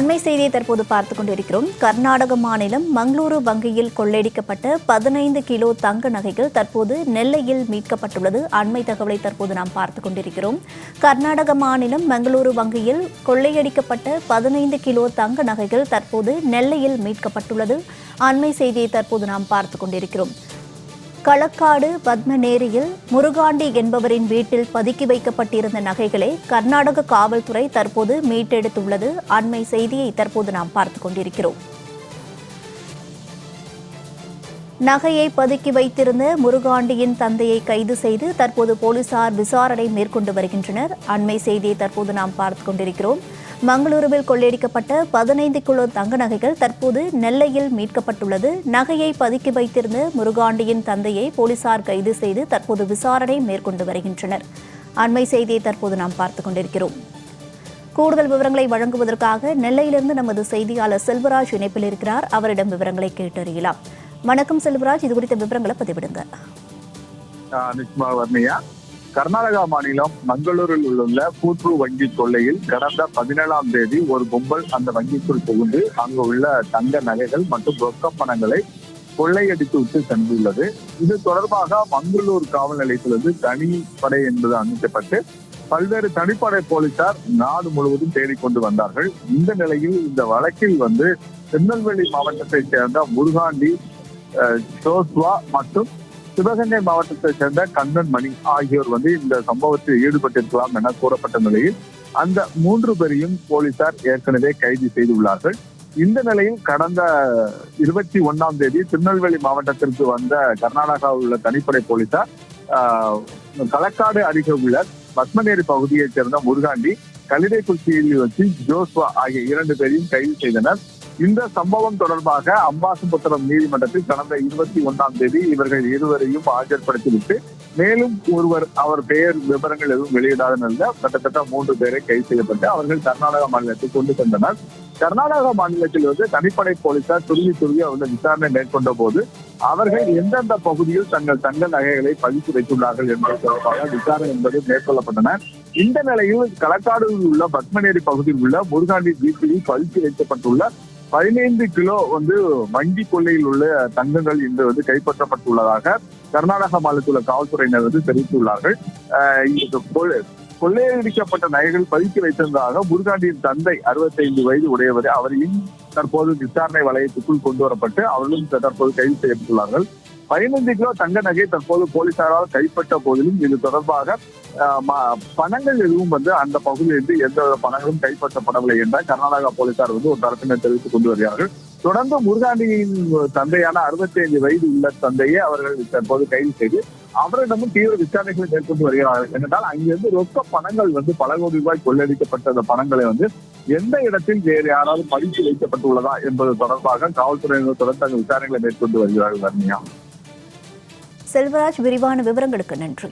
அண்மை செய்தியை தற்போது பார்த்துக் கொண்டிருக்கிறோம். கர்நாடக மாநிலம் மங்களூரு வங்கியில் கொள்ளையடிக்கப்பட்ட பதினைந்து கிலோ தங்க நகைகள் தற்போது நெல்லையில் மீட்கப்பட்டுள்ளது. அண்மை தகவலை தற்போது நாம் பார்த்துக் கொண்டிருக்கிறோம். கர்நாடக மாநிலம் மங்களூரு வங்கியில் கொள்ளையடிக்கப்பட்ட பதினைந்து கிலோ தங்க நகைகள் தற்போது நெல்லையில் மீட்கப்பட்டுள்ளது. அண்மை செய்தியை தற்போது நாம் பார்த்துக் கொண்டிருக்கிறோம். களக்காடு பத்மநேரியில் முருகாண்டி என்பவரின் வீட்டில் பதுக்கி வைக்கப்பட்டிருந்த நகைகளை கர்நாடக காவல்துறை தற்போது மீட்டெடுத்துள்ளது. அண்மை செய்தியை தற்போது நாம் பார்த்துக் கொண்டிருக்கிறோம். நகையை பதுக்கி வைத்திருந்த முருகாண்டியின் தந்தையை கைது செய்து தற்போது போலீசார் விசாரணை மேற்கொண்டு வருகின்றனர். அண்மை செய்தியை தற்போது நாம் பார்த்துக் கொண்டிருக்கிறோம். மங்களூருவில் கொள்ளையடிக்கப்பட்ட பதினைந்து கிலோ தங்க நகைகள் தற்போது நெல்லையில் மீட்கப்பட்டுள்ளது. நகையை பதுக்கி வைத்திருந்த முருகாண்டியின் தந்தையை போலீசார் கைது செய்து தற்போது விசாரணை மேற்கொண்டு வருகின்றனர். அண்மை செய்தியை தற்போது நாம் பார்த்துக் கொண்டிருக்கிறோம். கூடுதல் விவரங்களை வழங்குவதற்காக நெல்லையிலிருந்து நமது செய்தியாளர் செல்வராஜ் இணைப்பில் இருக்கிறார். அவரிடம் விவரங்களை கேட்டறியலாம். வணக்கம் செல்வராஜ். இது குறித்த விவரங்களை பதிவிடுங்க. ஆஹ் வர்ணியா. கர்நாடகா மாநிலம் மங்களூரில் உள்ள கூற்று வங்கி கொள்ளையில் கடந்த பதினேழாம் தேதி ஒரு கும்பல் அந்த வங்கிக்குள் புகுந்து அங்கு உள்ள தங்க நகைகள் மற்றும் ரொக்க பணங்களை கொள்ளையடித்து விட்டு சென்றுள்ளது. இது தொடர்பாக மங்களூர் காவல் நிலையத்திலிருந்து தனிப்படை என்பது அமைக்கப்பட்டு பல்வேறு தனிப்படை போலீசார் நாடு முழுவதும் தேடிக்கொண்டு வந்தார்கள். இந்த நிலையில் இந்த வழக்கில் வந்து திருநெல்வேலி மாவட்டத்தைச் சேர்ந்த முருகாண்டி அஹ், மற்றும் சிவகங்கை மாவட்டத்தை சேர்ந்த கண்ணன் மணி ஆகியோர் வந்து இந்த சம்பவத்தில் ஈடுபட்டிருக்கலாம் என கூறப்பட்ட நிலையில் அந்த மூன்று பேரையும் போலீசார் ஏற்கனவே கைது செய்துள்ளார்கள். இந்த நிலையில் கடந்த இருபத்தி ஒன்னாம் தேதி திருநெல்வேலி மாவட்டத்திற்கு வந்த கர்நாடகாவில் உள்ள தனிப்படை போலீசார் ஆஹ், களக்காடு அருகே உள்ள பத்மநேரி பகுதியைச் சேர்ந்த முருகாண்டி கலிதைக்குறிச்சியில் வச்சு ஜோஸ்வா ஆகிய இரண்டு பேரையும் கைது செய்தனர். இந்த சம்பவம் தொடர்பாக அம்பாசமுத்திரம் நீதிமன்றத்தில் கடந்த இருபத்தி ஒன்றாம் தேதி இவர்கள் இருவரையும் ஆஜர்படுத்திவிட்டு மேலும் ஒருவர் அவர் பெயர் விவரங்கள் எதுவும் வெளியிடாத நிலையில் கிட்டத்தட்ட மூன்று பேரை கைது செய்யப்பட்டு அவர்கள் கர்நாடக மாநிலத்தில் கொண்டு சென்றனர். கர்நாடக மாநிலத்தில் வந்து தனிப்படை போலீசார் துருவி துருவி அவர்கள் விசாரணை மேற்கொண்ட போது அவர்கள் எந்தெந்த பகுதியில் தங்கள் தங்க நகைகளை பதித்து வைத்துள்ளார்கள் என்பது தொடர்பாக விசாரணை என்பது மேற்கொள்ளப்பட்டன. இந்த நிலையில் களக்காடுவில் உள்ள பத்மநேரி பகுதியில் உள்ள முருகாண்டி வீட்டில் பதித்து வைக்கப்பட்டுள்ள பதினைந்து கிலோ வந்து வங்கி கொள்ளையில் உள்ள தங்கங்கள் இன்று வந்து கைப்பற்றப்பட்டுள்ளதாக கர்நாடக மாநிலத்தில் உள்ள காவல்துறையினர் வந்து தெரிவித்துள்ளார்கள். இந்த கொள்ளையடிக்கப்பட்ட நகைகள் பதுக்கி வைத்திருந்ததாக முருகாண்டியின் தந்தை 65 வயது உடையவர் அவரையும் தற்போது விசாரணை வளையத்துக்குள் கொண்டு வரப்பட்டு அவர்களும் தற்போது கைது செய்யப்பட்டுள்ளார்கள். பதினைந்து கிலோ தங்க நகை தற்போது போலீசாரால் கைப்பற்ற போதிலும் இது தொடர்பாக ம- பணங்கள் எதுவும் வந்து அந்த பகுதியிலிருந்து எந்த பணங்களும் கைப்பற்றப்படவில்லை என்ற கர்நாடகா போலீசார் வந்து ஒரு தரப்பினர் தெரிவித்துக் கொண்டு வருகிறார்கள். தொடர்ந்து முருகாண்டியின் தந்தையான 65 வயது உள்ள தந்தையை அவர்கள் தற்போது கைது செய்து அவரிடமும் தீவிர விசாரணைகளை மேற்கொண்டு வருகிறார்கள். என்றால் அங்கிருந்து ரொக்க பணங்கள் வந்து பல கோடி ரூபாய் கொள்ளடிக்கப்பட்ட அந்த பணங்களை வந்து எந்த இடத்தில் வேறு யாராவது பதித்து வைக்கப்பட்டுள்ளதா என்பது தொடர்பாக காவல்துறையினர் தொடர்ந்து அந்த விசாரணைகளை மேற்கொண்டு வருகிறார்கள் வர்ணியா செல்வராஜ் விரிவான விவரங்களுக்கு நன்றி.